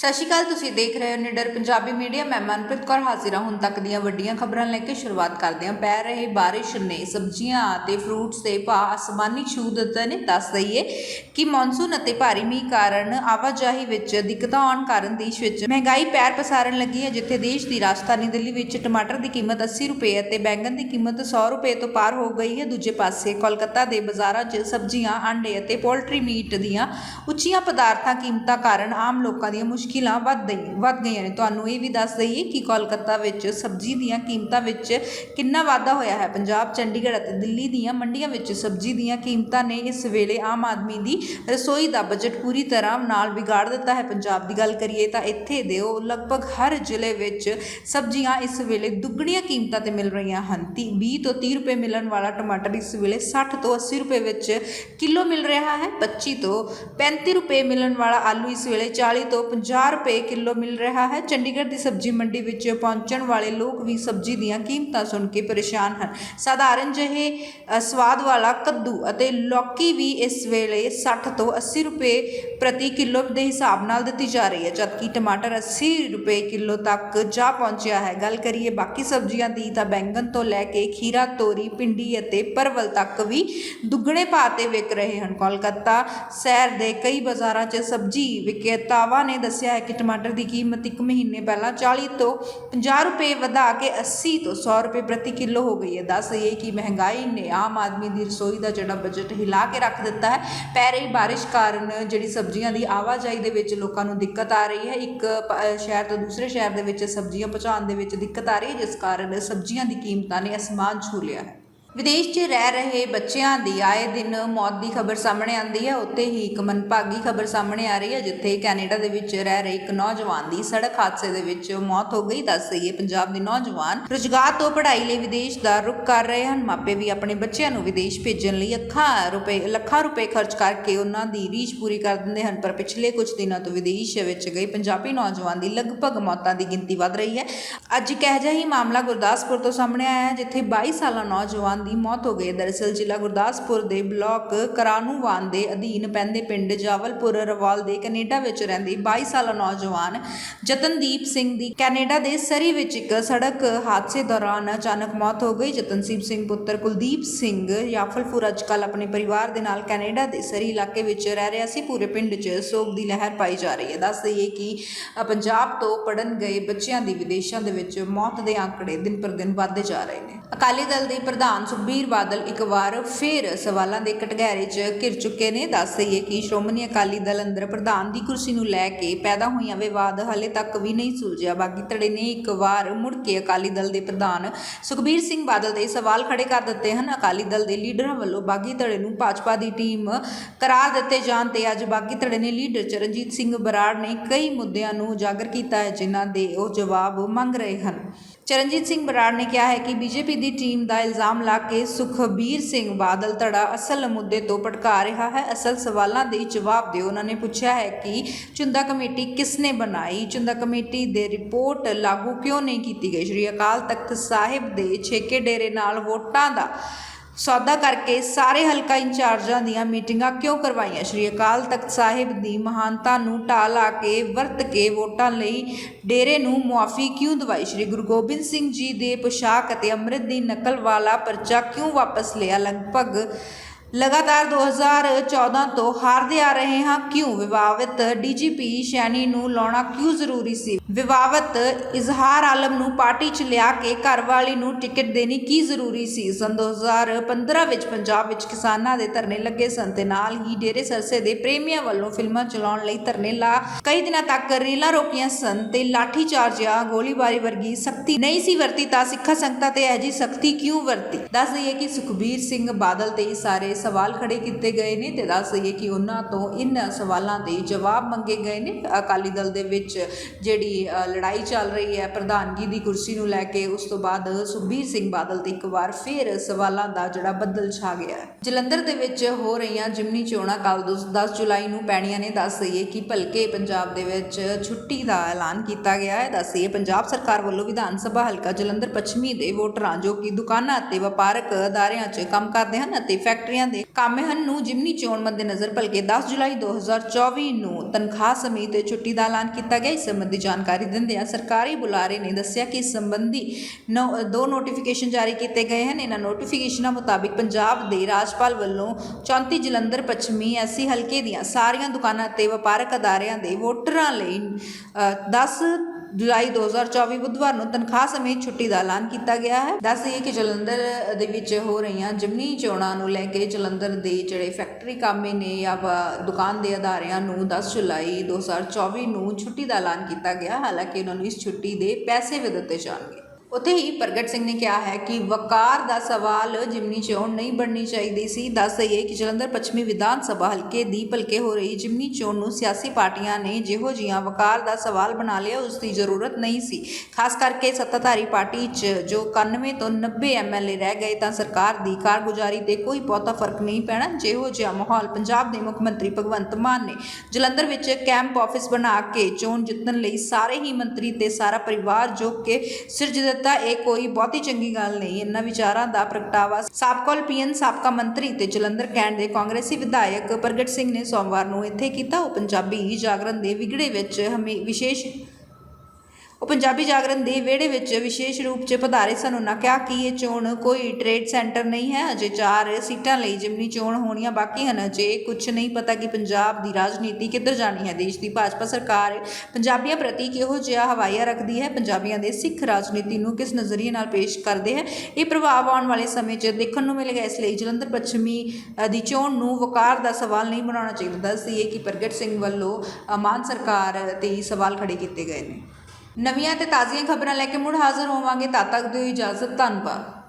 ਸਤਿ ਸ਼੍ਰੀ ਅਕਾਲ, ਤੁਸੀਂ ਦੇਖ ਰਹੇ ਹੋ ਨਿਡਰ ਪੰਜਾਬੀ ਮੀਡੀਆ। ਮੈਂ ਮਨਪ੍ਰੀਤ ਕੌਰ ਹਾਜ਼ਰ ਹਾਂ। ਹੁਣ ਤੱਕ ਦੀਆਂ ਵੱਡੀਆਂ ਖਬਰਾਂ ਲੈ ਕੇ ਸ਼ੁਰੂਆਤ ਕਰਦੇ ਹਾਂ। ਪੈ ਰਹੇ ਬਾਰਿਸ਼ ਨੇ ਸਬਜ਼ੀਆਂ ਅਤੇ ਫਰੂਟਸ ਦੇ ਭਾਅ ਅਸਮਾਨੀ ਛੂ ਦਿੱਤੇ ਨੇ। ਦੱਸ ਦਈਏ ਕਿ ਮੌਨਸੂਨ ਅਤੇ ਭਾਰੀ ਮੀਂਹ ਕਾਰਨ ਆਵਾਜਾਈ ਵਿੱਚ ਦਿੱਕਤਾਂ ਆਉਣ ਕਾਰਨ ਦੇਸ਼ ਵਿੱਚ ਮਹਿੰਗਾਈ ਪੈਰ ਪਸਾਰਨ ਲੱਗੀ ਹੈ, ਜਿੱਥੇ ਦੇਸ਼ ਦੀ ਰਾਜਧਾਨੀ ਦਿੱਲੀ ਵਿੱਚ ਟਮਾਟਰ ਦੀ ਕੀਮਤ 80 ਰੁਪਏ ਅਤੇ ਬੈਂਗਣ ਦੀ ਕੀਮਤ 100 ਰੁਪਏ ਤੋਂ ਪਾਰ ਹੋ ਗਈ ਹੈ। ਦੂਜੇ ਪਾਸੇ ਕੋਲਕਾਤਾ ਦੇ ਬਾਜ਼ਾਰਾਂ 'ਚ ਸਬਜ਼ੀਆਂ, ਆਂਡੇ ਅਤੇ ਪੋਲਟਰੀ ਮੀਟ ਦੀਆਂ ਉੱਚੀਆਂ ਪਦਾਰਥਾਂ ਕੀਮਤਾਂ ਕਾਰਨ ਆਮ ਲੋਕਾਂ ਦੀਆਂ ਮੁਸ਼ਕਿਲਾਂ ਵੱਧ ਗਈ, ਵੱਧ ਗਈਆਂ ਨੇ। ਤੁਹਾਨੂੰ ਇਹ ਵੀ ਦੱਸ ਦਈਏ ਕਿ ਕੋਲਕਾਤਾ ਵਿੱਚ ਸਬਜ਼ੀ ਦੀਆਂ ਕੀਮਤਾਂ ਵਿੱਚ ਕਿੰਨਾ ਵਾਧਾ ਹੋਇਆ ਹੈ। ਪੰਜਾਬ, ਚੰਡੀਗੜ੍ਹ ਅਤੇ ਦਿੱਲੀ ਦੀਆਂ ਮੰਡੀਆਂ ਵਿੱਚ ਸਬਜ਼ੀ ਦੀਆਂ ਕੀਮਤਾਂ ਨੇ ਇਸ ਵੇਲੇ ਆਮ ਆਦਮੀ ਦੀ ਰਸੋਈ ਦਾ ਬਜਟ ਪੂਰੀ ਤਰ੍ਹਾਂ ਨਾਲ ਵਿਗਾੜ ਦਿੱਤਾ ਹੈ। ਪੰਜਾਬ ਦੀ ਗੱਲ ਕਰੀਏ ਤਾਂ ਇੱਥੇ ਦੇ ਉਹ ਲਗਭਗ ਹਰ ਜ਼ਿਲ੍ਹੇ ਵਿੱਚ ਸਬਜ਼ੀਆਂ ਇਸ ਵੇਲੇ ਦੁੱਗਣੀਆਂ ਕੀਮਤਾਂ ਤੇ ਮਿਲ ਰਹੀਆਂ ਹਨ। 20 ਤੋਂ 30 ਰੁਪਏ ਮਿਲਣ ਵਾਲਾ ਟਮਾਟਰ ਇਸ ਵੇਲੇ 60 ਤੋਂ 80 ਰੁਪਏ ਵਿੱਚ ਕਿਲੋ ਮਿਲ ਰਿਹਾ ਹੈ। 25 ਤੋਂ 35 ਰੁਪਏ ਮਿਲਣ ਵਾਲਾ ਆਲੂ ਇਸ ਵੇਲੇ 40 ਤੋਂ 50 ਰੁਪਏ ਕਿਲੋ ਮਿਲ ਰਿਹਾ ਹੈ। ਚੰਡੀਗੜ੍ਹ ਦੀ ਸਬਜ਼ੀ ਮੰਡੀ ਵਿੱਚ ਪਹੁੰਚਣ ਵਾਲੇ ਲੋਕ ਵੀ ਸਬਜ਼ੀ ਦੀਆਂ ਕੀਮਤਾਂ ਸੁਣ ਕੇ ਪਰੇਸ਼ਾਨ ਹਨ। ਸਾਧਾਰਨ ਜਿਹੇ ਸਵਾਦ ਵਾਲਾ ਕੱਦੂ ਅਤੇ ਲੌਕੀ ਵੀ ਇਸ ਵੇਲੇ 60 ਤੋਂ 80 ਰੁਪਏ ਪ੍ਰਤੀ ਕਿਲੋ ਦੇ ਹਿਸਾਬ ਨਾਲ ਦਿੱਤੀ ਜਾ ਰਹੀ ਹੈ। ਜਦਕਿ ਟਮਾਟਰ 80 ਰੁਪਏ ਕਿਲੋ ਤੱਕ ਜਾ ਪਹੁੰਚਿਆ ਹੈ। ਗੱਲ ਕਰੀਏ ਬਾਕੀ ਸਬਜ਼ੀਆਂ ਦੀ ਤਾਂ ਬੈਂਗਣ ਤੋਂ ਲੈ ਕੇ ਖੀਰਾ, ਤੋਰੀ, ਭਿੰਡੀ ਅਤੇ ਪਰਵਲ ਤੱਕ ਵੀ ਦੁੱਗਣੇ ਭਾਅ ਤੇ ਵਿਕ ਰਹੇ ਹਨ। ਕੋਲਕਾਤਾ ਸ਼ਹਿਰ ਦੇ ਕਈ ਬਾਜ਼ਾਰਾਂ 'ਚ ਸਬਜ਼ੀ ਵਿਕਰੇਤਾਵਾਂ ਨੇ ਦੱਸਿਆ ਹੈ ਕਿ ਟਮਾਟਰ ਦੀ ਕੀਮਤ ਇੱਕ ਮਹੀਨੇ ਪਹਿਲਾਂ 40 ਤੋਂ 50 ਰੁਪਏ ਵਧਾ ਕੇ 80 ਤੋਂ 100 ਰੁਪਏ ਪ੍ਰਤੀ ਕਿਲੋ ਹੋ ਗਈ ਹੈ। ਦੱਸ ਇਹ ਕਿ ਮਹਿੰਗਾਈ ਨੇ ਆਮ ਆਦਮੀ ਦੀ ਰਸੋਈ ਦਾ ਜਿਹੜਾ ਬਜਟ ਹਿਲਾ ਕੇ ਰੱਖ ਦਿੱਤਾ ਹੈ। ਪੈ ਰਹੀ ਬਾਰਿਸ਼ ਕਾਰਨ ਜਿਹੜੀ ਸਬਜ਼ੀਆਂ ਦੀ ਆਵਾਜਾਈ ਦੇ ਵਿੱਚ ਲੋਕਾਂ ਨੂੰ ਦਿੱਕਤ ਆ ਰਹੀ ਹੈ। ਇੱਕ ਪ- ਸ਼ਹਿਰ ਤੋਂ ਦੂਸਰੇ ਸ਼ਹਿਰ ਦੇ ਵਿੱਚ ਸਬਜ਼ੀਆਂ ਪਹੁੰਚਾਉਣ ਦੇ ਵਿੱਚ ਦਿੱਕਤ ਆ ਰਹੀ ਹੈ, ਜਿਸ ਕਾਰਨ ਸਬਜ਼ੀਆਂ ਦੀ ਕੀਮਤਾਂ ਨੇ ਅਸਮਾਨ ਛੂ ਲਿਆ ਹੈ। ਵਿਦੇਸ਼ 'ਚ ਰਹਿ ਰਹੇ ਬੱਚਿਆਂ ਦੀ ਆਏ ਦਿਨ ਮੌਤ ਦੀ ਖਬਰ ਸਾਹਮਣੇ ਆਉਂਦੀ ਹੈ। ਉੱਥੇ ਹੀ ਇੱਕ ਮਨਭਾਗੀ ਖਬਰ ਸਾਹਮਣੇ ਆ ਰਹੀ ਹੈ, ਜਿੱਥੇ ਕੈਨੇਡਾ ਦੇ ਵਿੱਚ ਰਹਿ ਰਹੇ ਇੱਕ ਨੌਜਵਾਨ ਦੀ ਸੜਕ ਹਾਦਸੇ ਦੇ ਵਿੱਚ ਮੌਤ ਹੋ ਗਈ। ਦੱਸ ਦਈਏ, ਪੰਜਾਬ ਦੇ ਨੌਜਵਾਨ ਰੁਜ਼ਗਾਰ ਤੋਂ ਪੜ੍ਹਾਈ ਲਈ ਵਿਦੇਸ਼ ਦਾ ਰੁਖ ਕਰ ਰਹੇ ਹਨ। ਮਾਪੇ ਵੀ ਆਪਣੇ ਬੱਚਿਆਂ ਨੂੰ ਵਿਦੇਸ਼ ਭੇਜਣ ਲਈ ਅੱਖਾਂ ਰੁਪਏ, ਲੱਖਾਂ ਰੁਪਏ ਖਰਚ ਕਰਕੇ ਉਹਨਾਂ ਦੀ ਰੀਝ ਪੂਰੀ ਕਰ ਦਿੰਦੇ ਹਨ। ਪਰ ਪਿਛਲੇ ਕੁਝ ਦਿਨਾਂ ਤੋਂ ਵਿਦੇਸ਼ ਵਿੱਚ ਗਏ ਪੰਜਾਬੀ ਨੌਜਵਾਨ ਦੀ ਲਗਭਗ ਮੌਤਾਂ ਦੀ ਗਿਣਤੀ ਵੱਧ ਰਹੀ ਹੈ। ਅੱਜ ਇੱਕ ਇਹੋ ਜਿਹਾ ਹੀ ਮਾਮਲਾ ਗੁਰਦਾਸਪੁਰ ਤੋਂ ਸਾਹਮਣੇ ਆਇਆ ਹੈ, ਜਿੱਥੇ 22 ਸਾਲਾ ਨੌਜਵਾਨ ਦੀ ਮੌਤ ਹੋ ਗਈ। ਹੈ। ਦਰਅਸਲ ਜ਼ਿਲ੍ਹਾ ਗੁਰਦਾਸਪੁਰ ਦੇ ਬਲਾਕ ਕਰਾਨੂਵਾਨ ਦੇ ਅਧੀਨ ਪੈਂਦੇ ਪਿੰਡ ਜਾਵਲਪੁਰ ਰਵਾਲ ਦੇ ਕੈਨੇਡਾ ਵਿੱਚ ਰਹਿੰਦੇ 22 ਸਾਲਾ ਨੌਜਵਾਨ ਜਤਨਦੀਪ ਸਿੰਘ ਦੀ ਕੈਨੇਡਾ ਦੇ ਸਰੀ ਵਿੱਚ ਇੱਕ ਸੜਕ ਹਾਦਸੇ ਦੌਰਾਨ ਅਚਾਨਕ ਮੌਤ ਹੋ ਗਈ। ਜਤਨਦੀਪ ਸਿੰਘ ਪੁੱਤਰ ਕੁਲਦੀਪ ਸਿੰਘ ਯਾਫਲਪੁਰ ਅੱਜਕੱਲ ਆਪਣੇ ਪਰਿਵਾਰ ਦੇ ਨਾਲ ਕੈਨੇਡਾ ਦੇ ਸਰੀ ਇਲਾਕੇ ਵਿੱਚ ਰਹਿ ਰਿਹਾ ਸੀ। ਪੂਰੇ ਪਿੰਡ 'ਚ ਸੋਗ ਦੀ ਲਹਿਰ ਪਾਈ ਜਾ ਰਹੀ ਹੈ। ਦੱਸ ਦਈਏ ਕਿ ਪੰਜਾਬ ਤੋਂ ਪੜਨ ਗਏ ਬੱਚਿਆਂ ਦੀ ਵਿਦੇਸ਼ਾਂ ਦੇ ਵਿੱਚ ਮੌਤ ਦੇ ਆંકੜੇ ਦਿਨ ਪਰ ਦਿਨ ਵੱਧਦੇ ਜਾ ਰਹੇ ਨੇ। ਅਕਾਲੀ ਦਲ ਦੇ ਪ੍ਰਧਾਨ ਸੁਖਬੀਰ ਬਾਦਲ ਇੱਕ ਵਾਰ ਫਿਰ ਸਵਾਲਾਂ ਦੇ ਕਟਗਹਿਰੇ 'ਚ ਘਿਰ ਚੁੱਕੇ ਨੇ। ਦੱਸ ਦਈਏ ਕਿ ਸ਼੍ਰੋਮਣੀ ਅਕਾਲੀ ਦਲ ਅੰਦਰ ਪ੍ਰਧਾਨ ਦੀ ਕੁਰਸੀ ਨੂੰ ਲੈ ਕੇ ਪੈਦਾ ਹੋਈਆਂ ਵਿਵਾਦ ਹਾਲੇ ਤੱਕ ਵੀ ਨਹੀਂ ਸੁਲਝਿਆ। ਬਾਗੀ ਧੜੇ ਨੇ ਇੱਕ ਵਾਰ ਮੁੜ ਕੇ ਅਕਾਲੀ ਦਲ ਦੇ ਪ੍ਰਧਾਨ ਸੁਖਬੀਰ ਸਿੰਘ ਬਾਦਲ ਦੇ ਸਵਾਲ ਖੜੇ ਕਰ ਦਿੱਤੇ ਹਨ। ਅਕਾਲੀ ਦਲ ਦੇ ਲੀਡਰਾਂ ਵੱਲੋਂ ਬਾਗੀ ਧੜੇ ਨੂੰ ਭਾਜਪਾ ਦੀ ਟੀਮ ਕਰਾਰ ਦਿੱਤੇ ਜਾਣ ਤੇ ਅੱਜ ਬਾਗੀ ਧੜੇ ਨੇ ਲੀਡਰ ਚਰਨਜੀਤ ਸਿੰਘ ਬਰਾੜ ਨੇ ਕਈ ਮੁੱਦਿਆਂ ਨੂੰ ਉਜਾਗਰ ਕੀਤਾ ਹੈ, ਜਿਨ੍ਹਾਂ ਦੇ ਉਹ ਜਵਾਬ ਮੰਗ ਰਹੇ ਹਨ। ਚਰਨਜੀਤ ਸਿੰਘ ਬਰਾੜ ਨੇ ਕਿਹਾ ਹੈ ਕਿ ਬੀਜੇਪੀ ਦੀ ਟੀਮ ਦਾ ਇਲਜ਼ਾਮ ਲਾ ਕੇ ਸੁਖਬੀਰ ਸਿੰਘ ਬਾਦਲ ਧੜਾ ਅਸਲ ਮੁੱਦੇ ਤੋਂ ਭਟਕਾ ਰਿਹਾ ਹੈ। ਅਸਲ ਸਵਾਲਾਂ ਦੇ ਜਵਾਬ ਦਿਓ ਉਹਨਾਂ ਨੇ ਪੁੱਛਿਆ ਹੈ ਕਿ ਚੁੰਦਾ ਕਮੇਟੀ ਕਿਸ ਨੇ ਬਣਾਈ? ਚੁੰਦਾ ਕਮੇਟੀ ਦੇ ਰਿਪੋਰਟ ਲਾਗੂ ਕਿਉਂ ਨਹੀਂ ਕੀਤੀ ਗਈ? ਸ਼੍ਰੀ ਅਕਾਲ ਤਖਤ ਸਾਹਿਬ ਦੇ ਛੇਕੇ ਡੇਰੇ ਨਾਲ ਵੋਟਾਂ ਦਾ ਸੌਦਾ ਕਰਕੇ ਸਾਰੇ ਹਲਕਾ ਇੰਚਾਰਜਾਂ ਦੀਆਂ ਮੀਟਿੰਗਾਂ ਕਿਉਂ ਕਰਵਾਈਆਂ? ਸ਼੍ਰੀ ਅਕਾਲ ਤਖਤ ਸਾਹਿਬ ਦੀ ਮਹਾਨਤਾ ਨੂੰ ਢਾਹ ਲਾ ਕੇ ਵਰਤ ਕੇ ਵੋਟਾਂ ਲਈ ਡੇਰੇ ਨੂੰ ਮੁਆਫੀ ਕਿਉਂ ਦਵਾਈ? ਸ਼੍ਰੀ ਗੁਰੂ ਗੋਬਿੰਦ ਸਿੰਘ ਜੀ ਦੇ ਪੋਸ਼ਾਕ ਅਤੇ ਅੰਮ੍ਰਿਤ ਦੀ ਨਕਲ ਵਾਲਾ ਪਰਚਾ ਕਿਉਂ ਵਾਪਸ ਲਿਆ? ਲਗਭਗ ਲਗਾਤਾਰ 2014 ਤੋਂ ਹਾਰਦੇ ਆ ਰਹੇ ਹਾਂ। ਕਿਉਂ? ਵਿਵਾਦਤ ਡੀਜੀਪੀ ਸ਼ੈਣੀ ਨੂੰ ਲਾਉਣਾ ਕਿਉਂ ਜ਼ਰੂਰੀ ਸੀ? ਵਿਵਾਦਤ ਇਜ਼ਹਾਰ ਆਲਮ ਨੂੰ ਪਾਰਟੀ 'ਚ ਲਿਆ ਕੇ ਘਰਵਾਲੀ ਨੂੰ ਟਿਕਟ ਦੇਣੀ ਕੀ ਜ਼ਰੂਰੀ ਸੀ? ਸਨ 2015 ਵਿੱਚ ਪੰਜਾਬ ਵਿੱਚ ਕਿਸਾਨਾਂ ਦੇ ਧਰਨੇ ਲੱਗੇ ਸਨ ਤੇ ਨਾਲ ਹੀ ਡੇਰੇ ਸਰਸੇ ਦੇ ਪ੍ਰੇਮੀਆਂ ਵੱਲੋਂ ਫਿਲਮਾਂ ਚਲਾਉਣ ਲਈ ਧਰਨੇ ਲਾ ਕਈ ਦਿਨਾਂ ਤੱਕ ਰੀਲਾਂ ਰੋਕੀਆਂ ਸਨ ਤੇ ਲਾਠੀ ਚਾਰਜ ਜਾਂ ਗੋਲੀਬਾਰੀ ਵਰਗੀ ਸਖਤੀ ਨਹੀਂ ਸੀ ਵਰਤੀ ਤਾਂ ਸਿੱਖਾਂ ਸੰਗਤਾਂ ਤੇ ਅਜਿਹੀ ਸਖਤੀ ਕਿਉਂ ਵਰਤੀ? ਦੱਸ ਦਈਏ ਕਿ ਸੁਖਬੀਰ ਸਿੰਘ ਬਾਦਲ ਤੇ ਇਹ ਸਾਰੇ ਸਵਾਲ ਖੜੇ ਕੀਤੇ ਗਏ ਨੇ ਤੇ ਦੱਸ ਦਈਏ ਕਿ ਉਹਨਾਂ ਤੋਂ ਇਨ ਸਵਾਲਾਂ ਦੇ ਜਵਾਬ ਮੰਗੇ ਗਏ ਨੇ। ਅਕਾਲੀ ਦਲ ਦੇ ਵਿੱਚ ਜਿਹੜੀ ਲੜਾਈ ਚੱਲ ਰਹੀ ਹੈ, ਪ੍ਰਧਾਨਗੀ ਦੀ ਕੁਰਸੀ ਨੂੰ ਲੈ ਕੇ, ਉਸ ਤੋਂ ਬਾਅਦ ਸੁਖਬੀਰ ਸਿੰਘ ਬਾਦਲ ਤੇ ਇੱਕ ਵਾਰ ਫੇਰ ਸਵਾਲਾਂ ਦਾ ਜਿਹੜਾ ਬੱਦਲ ਛਾ ਗਿਆ ਜਲੰਧਰ ਦੇ ਵਿੱਚ ਹੋ ਰਹੀਆਂ ਜਿਮਨੀ ਚੋਣਾਂ ਕੱਲ 10 ਜੁਲਾਈ ਨੂੰ ਪੈਣੀਆਂ ਨੇ। ਦੱਸ ਦਈਏ ਕਿ ਭਲਕੇ ਪੰਜਾਬ ਦੇ ਵਿੱਚ ਛੁੱਟੀ ਦਾ ਐਲਾਨ ਕੀਤਾ ਗਿਆ ਹੈ। ਦੱਸ ਦਈਏ ਪੰਜਾਬ ਸਰਕਾਰ ਵੱਲੋਂ ਵਿਧਾਨ ਸਭਾ ਹਲਕਾ ਜਲੰਧਰ ਪੱਛਮੀ ਦੇ ਵੋਟਰਾਂ ਜੋ ਕਿ ਦੁਕਾਨਾਂ ਅਤੇ ਵਪਾਰਕ ਅਦਾਰਿਆਂ 'ਚ ਕੰਮ ਕਰਦੇ ਹਨ ਅਤੇ ਫੈਕਟਰੀਆਂ ਦੇ ਕਾਮੇਹਨ ਨੂੰ ਜਿਮਨੀ ਚੋਣ ਮੱਦੇਨਜ਼ਰ ਭਲਕੇ 10 ਜੁਲਾਈ 2024 ਨੂੰ ਤਨਖਾਹ ਸਮੇਤ ਛੁੱਟੀ ਦਾ ਐਲਾਨ ਕੀਤਾ ਗਿਆ। ਇਸ ਸੰਬੰਧੀ ਜਾਣਕਾਰੀ ਦਿੰਦਿਆਂ ਸਰਕਾਰੀ ਬੁਲਾਰੇ ਨੇ ਦੱਸਿਆ ਕਿ ਇਸ ਸੰਬੰਧੀ ਨੌ- ਦੋ ਨੋਟੀਫਿਕੇਸ਼ਨ ਜਾਰੀ ਕੀਤੇ ਗਏ ਹਨ। ਇਹਨਾਂ ਨੋਟੀਫਿਕੇਸ਼ਨਾਂ ਮੁਤਾਬਿਕ ਪੰਜਾਬ ਦੇ ਰਾਜਪਾਲ ਵੱਲੋਂ 34 ਜਲੰਧਰ ਪੱਛਮੀ ਐਸੀ ਹਲਕੇ ਦੀਆਂ ਸਾਰੀਆਂ ਦੁਕਾਨਾਂ ਤੇ ਵਪਾਰਕ ਅਦਾਰਿਆਂ ਦੇ ਵੋਟਰਾਂ ਲਈ ਅ, 10 ਜੁਲਾਈ 2024 ਬੁੱਧਵਾਰ ਨੂੰ ਤਨਖਾਹ ਸਮੇਤ ਛੁੱਟੀ ਦਾ ਐਲਾਨ ਕੀਤਾ ਗਿਆ ਹੈ। ਦੱਸ ਦਈਏ ਕਿ ਜਲੰਧਰ ਦੇ ਵਿੱਚ ਹੋ ਰਹੀਆਂ ਜਿਮਨੀ ਚੋਣਾਂ ਨੂੰ ਲੈ ਕੇ ਜਲੰਧਰ ਦੇ ਜਿਹੜੇ ਫੈਕਟਰੀ ਕਾਮੇ ਨੇ ਜਾਂ ਦੁਕਾਨ ਦੇ ਅਦਾਰਿਆਂ ਨੂੰ 10 ਜੁਲਾਈ 2024 ਨੂੰ ਛੁੱਟੀ ਦਾ ਐਲਾਨ ਕੀਤਾ ਗਿਆ। ਹਾਲਾਂਕਿ ਉਹਨਾਂ ਨੂੰ ਇਸ ਛੁੱਟੀ ਦੇ ਪੈਸੇ ਵੀ ਦਿੱਤੇ ਜਾਣਗੇ। ਉੱਥੇ ਹੀ ਪ੍ਰਗਟ ਸਿੰਘ ਨੇ ਕਿਹਾ ਹੈ ਕਿ ਵਕਾਰ ਦਾ ਸਵਾਲ ਜਿਮਨੀ ਚੋਣ ਨਹੀਂ ਬਣਨੀ ਚਾਹੀਦੀ ਸੀ। ਦੱਸ ਦਈਏ ਕਿ ਜਲੰਧਰ ਪੱਛਮੀ ਵਿਧਾਨ ਸਭਾ ਹਲਕੇ ਦੀ ਭਲਕੇ ਹੋ ਰਹੀ ਜਿਮਨੀ ਚੋਣ ਨੂੰ ਸਿਆਸੀ ਪਾਰਟੀਆਂ ਨੇ ਜਿਹੋ ਜੀਆਂ ਵਕਾਰ ਦਾ ਸਵਾਲ ਬਣਾ ਲਿਆ, ਉਸ ਦੀ ਜ਼ਰੂਰਤ ਨਹੀਂ ਸੀ। ਖਾਸ ਕਰਕੇ ਸੱਤਾਧਾਰੀ ਪਾਰਟੀ 'ਚ ਜੋ 91 ਤੋਂ 90 ਐਮਐਲਏ ਰਹਿ ਗਏ, ਤਾਂ ਸਰਕਾਰ ਦੀ ਕਾਰਗੁਜ਼ਾਰੀ ਤੇ ਕੋਈ ਬਹੁਤਾ ਫ਼ਰਕ ਨਹੀਂ ਪੈਣਾ। ਜਿਹੋ ਜਿਹਾ ਮਾਹੌਲ ਪੰਜਾਬ ਦੇ ਮੁੱਖ ਮੰਤਰੀ ਭਗਵੰਤ ਮਾਨ ਨੇ ਜਲੰਧਰ ਵਿੱਚ ਕੈਂਪ ਆਫਿਸ ਬਣਾ ਕੇ ਚੋਣ ਜਿੱਤਣ ਲਈ ਸਾਰੇ ਹੀ ਮੰਤਰੀ ਤੇ ਸਾਰਾ ਪਰਿਵਾਰ ਜੋ ਕਿ ਸਿਰਜ ਦਿੱਤਾ, ਇਹ ਕੋਈ ਬਹੁਤੀ ਚੰਗੀ ਗੱਲ ਨਹੀਂ। ਇਹਨਾਂ ਵਿਚਾਰਾਂ ਦਾ ਪ੍ਰਗਟਾਵਾ ਸਾਬਕਾ ਪੀਐਨ ਸਾਬਕਾ ਮੰਤਰੀ ਤੇ ਜਲੰਧਰ ਕੈਂਟ ਦੇ ਕਾਂਗਰਸੀ ਵਿਧਾਇਕ ਪ੍ਰਗਟ ਸਿੰਘ ਨੇ ਸੋਮਵਾਰ ਨੂੰ ਇੱਥੇ ਕੀਤਾ ਉਹ ਪੰਜਾਬੀ ਜਾਗਰਣ ਦੇ ਵਿਗੜੇ ਵਿੱਚ ਹਮੇ ਵਿਸ਼ੇਸ਼ ਉਹ ਪੰਜਾਬੀ ਜਾਗਰਣ ਦੇ ਵਿਹੜੇ ਵਿੱਚ ਵਿਸ਼ੇਸ਼ ਰੂਪ 'ਚ ਪਧਾਰੇ ਸਨ। ਉਹਨਾਂ ਕਿਹਾ ਕਿ ਇਹ ਚੋਣ ਕੋਈ ਟ੍ਰੇਡ ਸੈਂਟਰ ਨਹੀਂ ਹੈ। ਅਜੇ ਚਾਰ ਸੀਟਾਂ ਲਈ ਜਿਮਨੀ ਚੋਣ ਹੋਣੀਆਂ ਬਾਕੀ ਹਨ। ਅਜੇ ਕੁਝ ਨਹੀਂ ਪਤਾ ਕਿ ਪੰਜਾਬ ਦੀ ਰਾਜਨੀਤੀ ਕਿੱਧਰ ਜਾਣੀ ਹੈ। ਦੇਸ਼ ਦੀ ਭਾਜਪਾ ਸਰਕਾਰ ਪੰਜਾਬੀਆਂ ਪ੍ਰਤੀ ਕਿਹੋ ਜਿਹਾ ਹਵਾਈਆ ਰੱਖਦੀ ਹੈ? ਪੰਜਾਬੀਆਂ ਦੇ ਸਿੱਖ ਰਾਜਨੀਤੀ ਨੂੰ ਕਿਸ ਨਜ਼ਰੀਏ ਨਾਲ ਪੇਸ਼ ਕਰਦੇ ਹੈ? ਇਹ ਪ੍ਰਭਾਵ ਆਉਣ ਵਾਲੇ ਸਮੇਂ 'ਚ ਦੇਖਣ ਨੂੰ ਮਿਲੇਗਾ। ਇਸ ਲਈ ਜਲੰਧਰ ਪੱਛਮੀ ਦੀ ਚੋਣ ਨੂੰ ਵਕਾਰ ਦਾ ਸਵਾਲ ਨਹੀਂ ਬਣਾਉਣਾ ਚਾਹੀਦਾ। ਦੱਸਦੀਏ ਕਿ ਪ੍ਰਗਟ ਸਿੰਘ ਵੱਲੋਂ ਮਾਨ ਸਰਕਾਰ ਤੇ ਸਵਾਲ ਖੜੇ ਕੀਤੇ ਗਏ ਨੇ। ਨਵੀਆਂ ਤੇ ਤਾਜ਼ੀਆਂ ਖਬਰਾਂ ਲੈ ਕੇ ਮੁੜ ਹਾਜ਼ਰ ਹੋਵਾਂਗੇ। ਤਦ ਤੱਕ ਦਿਓ ਇਜਾਜ਼ਤ ਧੰਨਵਾਦ।